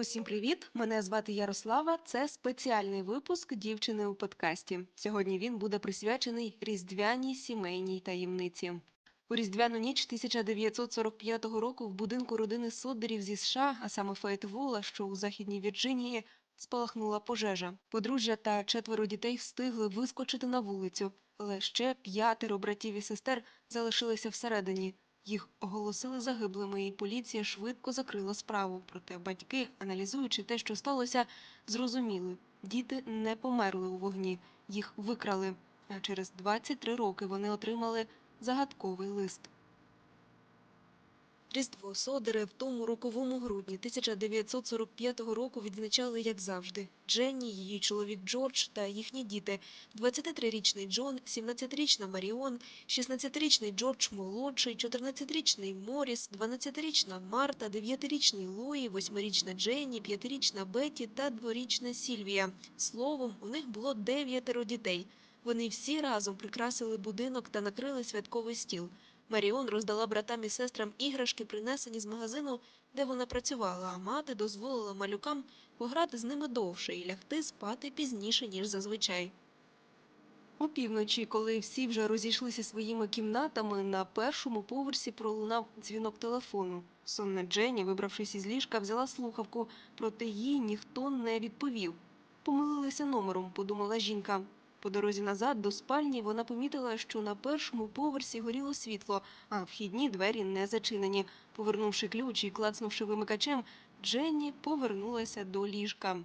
Усім привіт! Мене звати Ярослава. Це спеціальний випуск дівчини у подкасті. Сьогодні він буде присвячений різдвяній сімейній таємниці. У різдвяну ніч 1945 року в будинку родини Содерів зі США, а саме Фейтвола, що у західній Вірджинії, спалахнула пожежа. Подружжя та четверо дітей встигли вискочити на вулицю, але ще п'ятеро братів і сестер залишилися всередині. Їх оголосили загиблими, і поліція швидко закрила справу. Проте батьки, аналізуючи те, що сталося, зрозуміли, діти не померли у вогні, їх викрали. А через 23 роки вони отримали загадковий лист. Різдво Содери в тому роковому грудні 1945 року відзначали, як завжди, Дженні, її чоловік Джордж та їхні діти, 23-річний Джон, 17-річна Маріон, 16-річний Джордж молодший, 14-річний Моріс, 12-річна Марта, 9-річний Луї, 8-річна Дженні, 5-річна Бетті та 2-річна Сільвія. Словом, у них було дев'ятеро дітей. Вони всі разом прикрасили будинок та накрили святковий стіл. Маріон роздала братам і сестрам іграшки, принесені з магазину, де вона працювала, а мати дозволила малюкам пограти з ними довше і лягти спати пізніше, ніж зазвичай. Опівночі, коли всі вже розійшлися своїми кімнатами, на першому поверсі пролунав дзвінок телефону. Сонна Дженні, вибравшись із ліжка, взяла слухавку, проте їй ніхто не відповів. Помилилися номером, подумала жінка. По дорозі назад до спальні вона помітила, що на першому поверсі горіло світло, а вхідні двері не зачинені. Повернувши ключ і клацнувши вимикачем, Дженні повернулася до ліжка.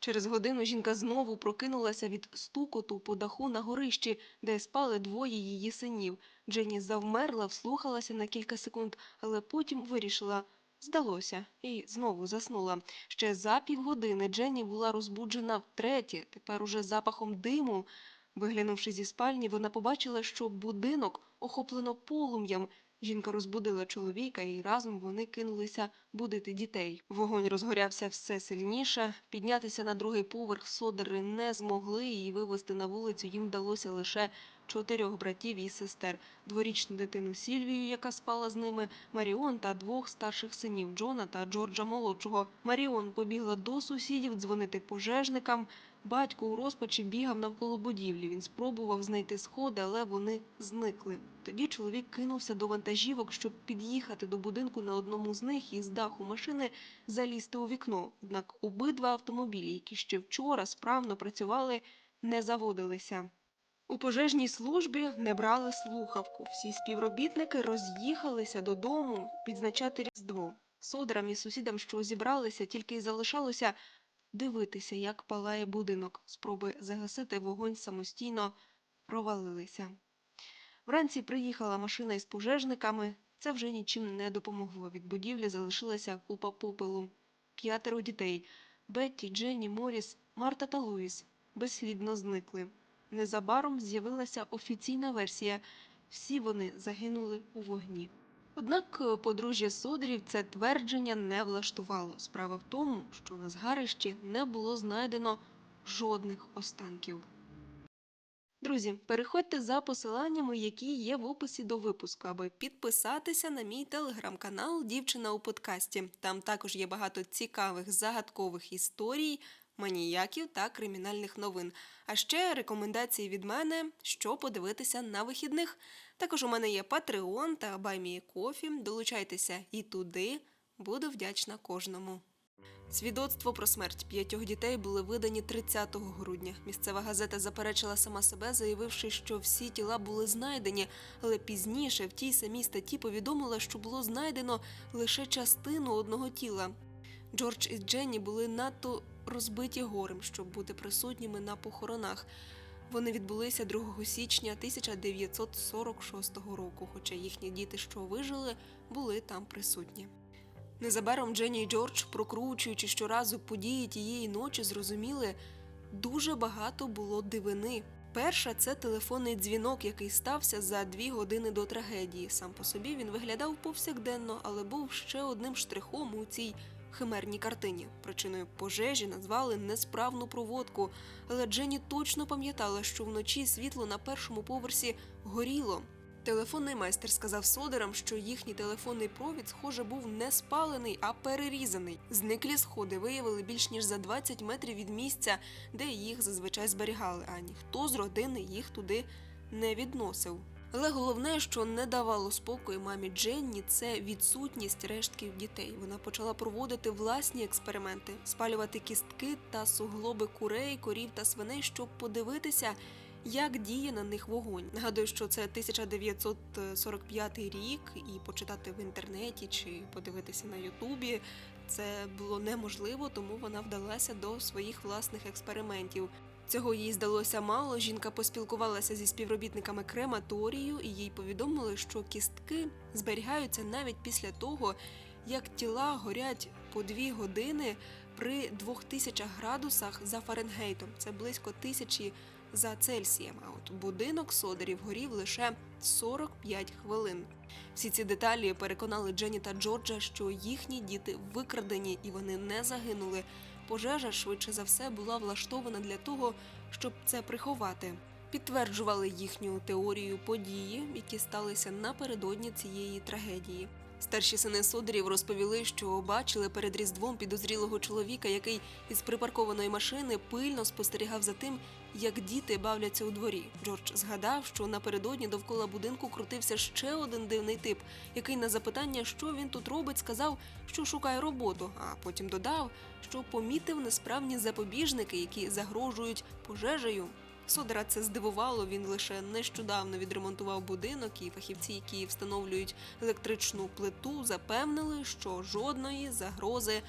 Через годину жінка знову прокинулася від стукоту по даху на горищі, де спали двоє її синів. Дженні завмерла, вслухалася на кілька секунд, але потім вирішила. Здалося, і знову заснула. Ще за півгодини Дженні була розбуджена втретє, тепер уже запахом диму. Виглянувши зі спальні, вона побачила, що будинок охоплено полум'ям. Жінка розбудила чоловіка, і разом вони кинулися будити дітей. Вогонь розгорявся все сильніше. Піднятися на другий поверх содери не змогли, і вивезти на вулицю їм вдалося лише чотирьох братів і сестер, дворічну дитину Сільвію, яка спала з ними, Маріон та двох старших синів Джона та Джорджа молодшого. Маріон побігла до сусідів дзвонити пожежникам. Батько у розпачі бігав навколо будівлі. Він спробував знайти сходи, але вони зникли. Тоді чоловік кинувся до вантажівок, щоб під'їхати до будинку на одному з них і з даху машини залізти у вікно. Однак обидва автомобілі, які ще вчора справно працювали, не заводилися. У пожежній службі не брали слухавку. Всі співробітники роз'їхалися додому відзначати Різдво. Содорам і сусідам, що зібралися, тільки й залишалося дивитися, як палає будинок. Спроби загасити вогонь самостійно провалилися. Вранці приїхала машина із пожежниками. Це вже нічим не допомогло. Від будівлі залишилася купа попелу. П'ятеро дітей Бетті, Дженні, Моріс, Марта та Луїс безслідно зникли. Незабаром з'явилася офіційна версія. Всі вони загинули у вогні. Однак е, подружжя Содорів це твердження не влаштувало. Справа в тому, що на згарищі не було знайдено жодних останків. Друзі, переходьте за посиланнями, які є в описі до випуску, аби підписатися на мій телеграм-канал Дівчина у подкасті. Там також є багато цікавих загадкових історій, маніяків та кримінальних новин. А ще рекомендації від мене, що подивитися на вихідних. Також у мене є Patreon та BuyMeACoffee. Долучайтеся і туди. Буду вдячна кожному. Свідоцтво про смерть п'ятьох дітей були видані 30 грудня. Місцева газета заперечила сама себе, заявивши, що всі тіла були знайдені, але пізніше в тій самій статті повідомила, що було знайдено лише частину одного тіла. Джордж і Дженні були надто розбиті горем, щоб бути присутніми на похоронах. Вони відбулися 2 січня 1946 року, хоча їхні діти, що вижили, були там присутні. Незабаром Дженні і Джордж, прокручуючи щоразу події тієї ночі, зрозуміли, дуже багато було дивини. Перша це телефонний дзвінок, який стався за дві години до трагедії. Сам по собі він виглядав повсякденно, але був ще одним штрихом у цій химерній картині. Причиною пожежі назвали несправну проводку, але Дженні точно пам'ятала, що вночі світло на першому поверсі горіло. Телефонний майстер сказав содерам, що їхній телефонний провід, схоже, був не спалений, а перерізаний. Зниклі сходи виявили більш ніж за 20 метрів від місця, де їх зазвичай зберігали, а ніхто з родини їх туди не відносив. Але головне, що не давало спокою мамі Дженні, це відсутність рештків дітей. Вона почала проводити власні експерименти, спалювати кістки та суглоби курей, корів та свиней, щоб подивитися, як діє на них вогонь. Нагадую, що це 1945 рік, і почитати в інтернеті чи подивитися на Ютубі це було неможливо, тому вона вдалася до своїх власних експериментів. Цього їй здалося мало. Жінка поспілкувалася зі співробітниками крематорію, і їй повідомили, що кістки зберігаються навіть після того, як тіла горять по дві години при 2000 градусах за Фаренгейтом. Це близько тисячі за Цельсієм. А от будинок Содерів горів лише 45 хвилин. Всі ці деталі переконали Дженні та Джорджа, що їхні діти викрадені і вони не загинули. Пожежа швидше за все була влаштована для того, щоб це приховати. Підтверджували їхню теорію події, які сталися напередодні цієї трагедії. Старші сини Содерів розповіли, що бачили перед різдвом підозрілого чоловіка, який із припаркованої машини пильно спостерігав за тим, як діти бавляться у дворі. Джордж згадав, що напередодні довкола будинку крутився ще один дивний тип, який на запитання, що він тут робить, сказав, що шукає роботу, а потім додав, що помітив несправні запобіжники, які загрожують пожежею. Содера це здивувало. Він лише нещодавно відремонтував будинок, і фахівці, які встановлюють електричну плиту, запевнили, що жодної загрози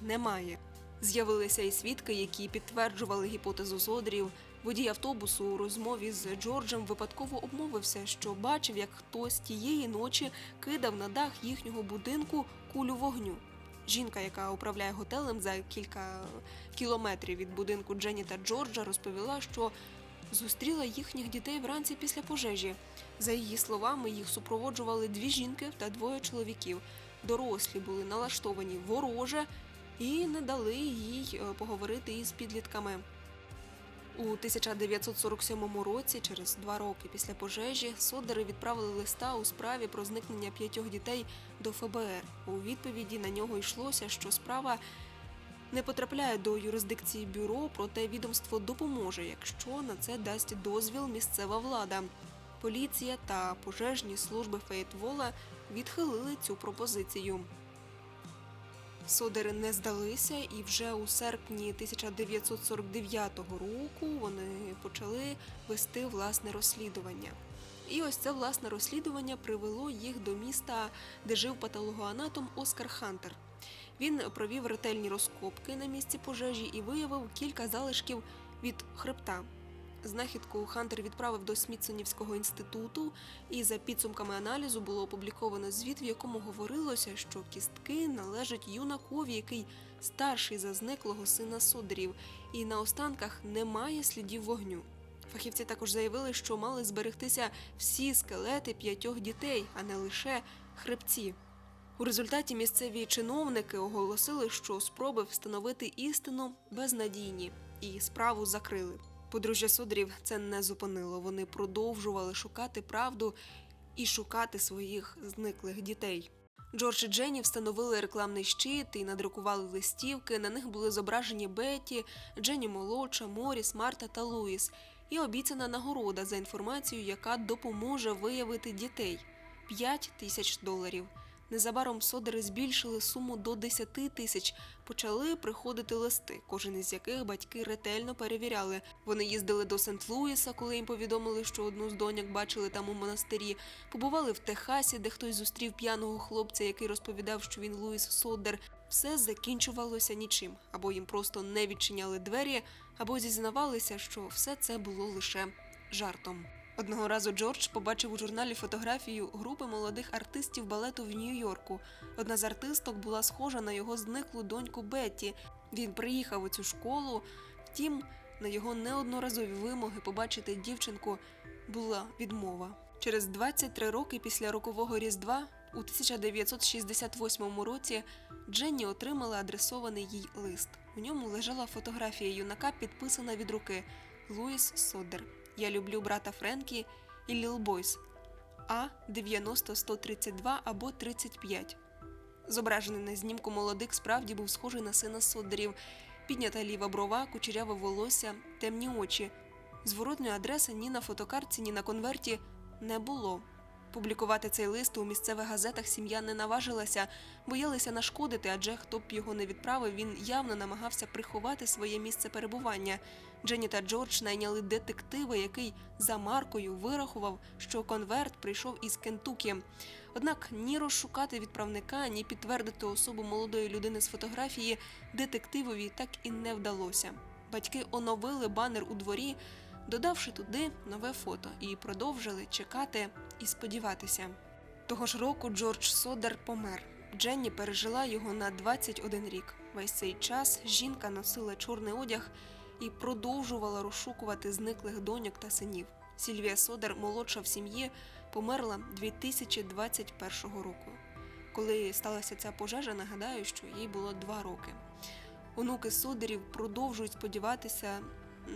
немає. З'явилися і свідки, які підтверджували гіпотезу Содерів. Водій автобусу у розмові з Джорджем випадково обмовився, що бачив, як хтось тієї ночі кидав на дах їхнього будинку кулю вогню. Жінка, яка управляє готелем за кілька кілометрів від будинку Дженні та Джорджа, розповіла, що зустріла їхніх дітей вранці після пожежі. За її словами, їх супроводжували дві жінки та двоє чоловіків. Дорослі були налаштовані вороже і не дали їй е, поговорити із підлітками. У 1947 році, через два роки після пожежі, Содери відправили листа у справі про зникнення п'ятьох дітей до ФБР. У відповіді на нього йшлося, що справа не потрапляє до юрисдикції бюро, проте відомство допоможе, якщо на це дасть дозвіл місцева влада. Поліція та пожежні служби Фейтвола відхилили цю пропозицію. Содери не здалися, і вже у серпні 1949 року вони почали вести власне розслідування. І ось це власне розслідування привело їх до міста, де жив патологоанатом Оскар Хантер. Він провів ретельні розкопки на місці пожежі і виявив кілька залишків від хребта. Знахідку Хантер відправив до Смітсонівського інституту, і за підсумками аналізу було опубліковано звіт, в якому говорилося, що кістки належать юнакові, який старший за зниклого сина Содерів, і на останках немає слідів вогню. Фахівці також заявили, що мали зберегтися всі скелети п'ятьох дітей, а не лише хребці. У результаті місцеві чиновники оголосили, що спроби встановити істину безнадійні, і справу закрили. Подружжя Судрів це не зупинило. Вони продовжували шукати правду і шукати своїх зниклих дітей. Джордж і Дженні встановили рекламний щит і надрукували листівки. На них були зображені Бетті, Дженні молодша, Моріс, Марта та Луїс. І обіцяна нагорода за інформацію, яка допоможе виявити дітей 5 тисяч доларів. Незабаром содери збільшили суму до 10 тисяч. Почали приходити листи, кожен із яких батьки ретельно перевіряли. Вони їздили до Сент-Луіса, коли їм повідомили, що одну з доньок бачили там у монастирі. Побували в Техасі, де хтось зустрів п'яного хлопця, який розповідав, що він Луїс Содер. Все закінчувалося нічим, або їм просто не відчиняли двері, або зізнавалися, що все це було лише жартом. Одного разу Джордж побачив у журналі фотографію групи молодих артистів балету в Нью-Йорку. Одна з артисток була схожа на його зниклу доньку Бетті. Він приїхав у цю школу. Втім, на його неодноразові вимоги побачити дівчинку була відмова. Через 23 роки після рокового різдва у 1968 році Дженні отримала адресований їй лист. У ньому лежала фотографія юнака, підписана від руки Луїс Содер. Я люблю брата Френкі і Ліл Бойс. А 90 132 або 35. Зображений на знімку молодик справді був схожий на сина Содерів. Піднята ліва брова, кучеряве волосся, темні очі. Зворотної адреси ні на фотокартці, ні на конверті не було. Публікувати цей лист у місцевих газетах сім'я не наважилася, боялися нашкодити, адже хто б його не відправив, він явно намагався приховати своє місце перебування. Дженні та Джордж найняли детектива, який за маркою вирахував, що конверт прийшов із Кентукі. Однак ні розшукати відправника, ні підтвердити особу молодої людини з фотографії детективові так і не вдалося. Батьки оновили банер у дворі, додавши туди нове фото, і продовжили чекати і сподіватися. Того ж року Джордж Содер помер. Дженні пережила його на 21 рік. Весь цей час жінка носила чорний одяг і продовжувала розшукувати зниклих доньок та синів. Сільвія Содер, молодша в сім'ї, померла 2021 року. Коли сталася ця пожежа, нагадаю, що їй було два роки. Онуки Содерів продовжують сподіватися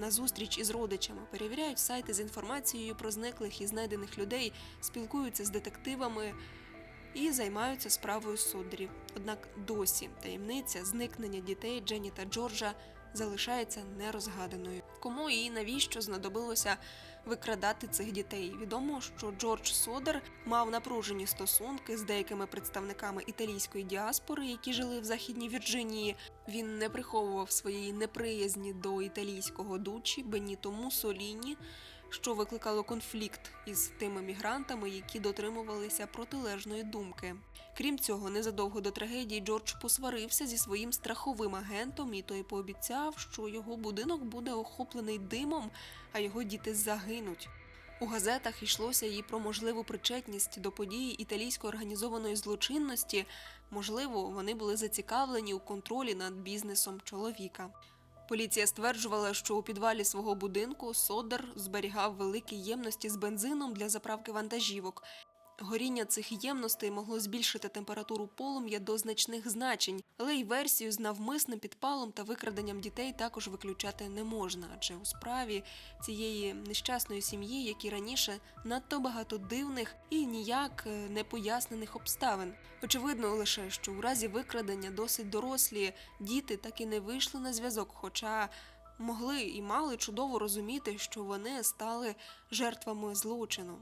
на зустріч із родичами, перевіряють сайти з інформацією про зниклих і знайдених людей, спілкуються з детективами і займаються справою Содерів. Однак досі таємниця зникнення дітей Дженні та Джорджа залишається нерозгаданою. Кому і навіщо знадобилося викрадати цих дітей? Відомо, що Джордж Содер мав напружені стосунки з деякими представниками італійської діаспори, які жили в Західній Вірджинії. Він не приховував своєї неприязні до італійського дучі Беніто Мусоліні, що викликало конфлікт із тими мігрантами, які дотримувалися протилежної думки. Крім цього, незадовго до трагедії Джордж посварився зі своїм страховим агентом, і той пообіцяв, що його будинок буде охоплений димом, а його діти загинуть. У газетах йшлося і про можливу причетність до події італійської організованої злочинності. Можливо, вони були зацікавлені у контролі над бізнесом чоловіка. Поліція стверджувала, що у підвалі свого будинку Содер зберігав великі ємності з бензином для заправки вантажівок. Горіння цих ємностей могло збільшити температуру полум'я до значних значень, але й версію з навмисним підпалом та викраденням дітей також виключати не можна, адже у справі цієї нещасної сім'ї, як і раніше, надто багато дивних і ніяк е, не пояснених обставин. Очевидно лише, що у разі викрадення досить дорослі діти так і не вийшли на зв'язок, хоча могли і мали чудово розуміти, що вони стали жертвами злочину.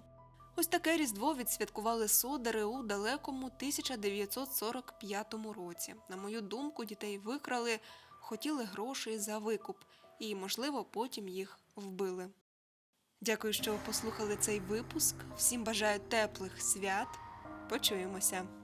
Ось таке різдво відсвяткували содери у далекому 1945 році. На мою думку, дітей викрали, хотіли грошей за викуп, і, можливо, потім їх вбили. Дякую, що послухали цей випуск. Всім бажаю теплих свят. Почуємося.